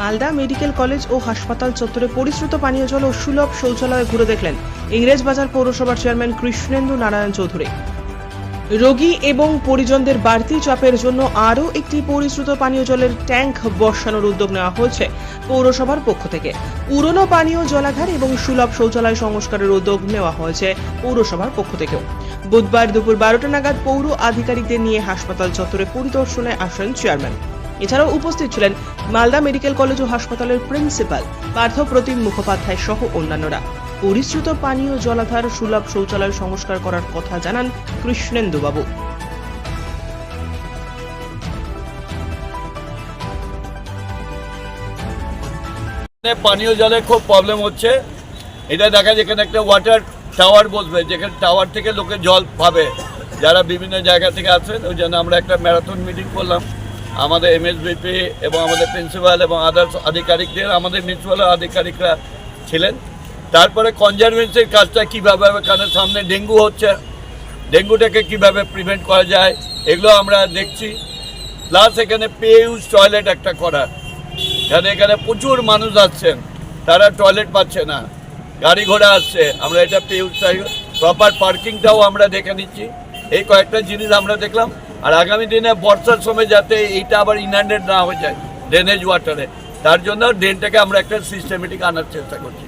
Malda medical college ও হাসপাতাল চত্বরে পরিশ্রুত পানীয় জল ও সুলভ শৌচালয়ে ঘুরে দেখলেন ইংরেজবাজার পৌরসভার চেয়ারম্যান কৃষ্ণেন্দু নারায়ণ চৌধুরী। রোগী এবং পরিজনদের বাড়তি চাপের জন্য আরও একটি পরিশ্রুত পানীয় জলের ট্যাঙ্ক বসানোর উদ্যোগ নেওয়া হয়েছে পৌরসভার পক্ষ থেকে। পুরনো পানীয় জলাধার এবং সুলভ শৌচালয় সংস্কারের উদ্যোগ নেওয়া হয়েছে পৌরসভার পক্ষ থেকেও। বুধবার দুপুর বারোটা নাগাদ পৌর আধিকারিকদের নিয়ে হাসপাতাল চত্বরে পরিদর্শনে আসেন চেয়ারম্যান। এছাড়াও উপস্থিত ছিলেন মালদা মেডিকেল কলেজ ও হাসপাতালের প্রিন্সিপাল পার্থ প্রতিম মুখোপাধ্যায় সহ অন্যান্যরা। পরিশ্রুত পানীয় জলাধার সুলভ শৌচালয় সংস্কার করার কথা জানান কৃষ্ণেন্দুবাবু। পানীয় জলের খুব প্রবলেম হচ্ছে। এটা দেখা যায় এখানে একটা ওয়াটার টাওয়ার বসবে, যেখানে টাওয়ার থেকে লোকে জল পাবে। যারা বিভিন্ন জায়গা থেকে আসেন, ওই জন্য আমরা একটা ম্যারাথন মিটিং করলাম। আমাদের এমএসবিপি এবং আমাদের প্রিন্সিপাল এবং আদার্স আধিকারিকদের, আমাদের মিউনিসিপ্যাল আধিকারিকরা ছিলেন। তারপরে কনজারভেন্সির কাজটা কীভাবে হবে? কারণ সামনে ডেঙ্গু হচ্ছে। ডেঙ্গুটাকে কীভাবে প্রিভেন্ট করা যায়? এগুলো আমরা দেখছি। প্লাস এখানে পে ইউজ টয়লেট একটা করার। কারণ এখানে প্রচুর মানুষ আসছেন। তারা টয়লেট পাচ্ছে না। গাড়ি ঘোড়া আসছে। আমরা এটা পে ইউজ প্রপার পার্কিংটাও আমরা দেখে নিচ্ছি। এই কয়েকটা জিনিস আমরা দেখলাম। আর আগামী দিনে বর্ষার সময় যাতে এইটা আবার ইনহ্যান্ডেড না হয়ে যায় ড্রেনেজ ওয়াটারে তার জন্য ড্রেনটাকে আমরা একটা সিস্টেমেটিক আনার চেষ্টা করছি।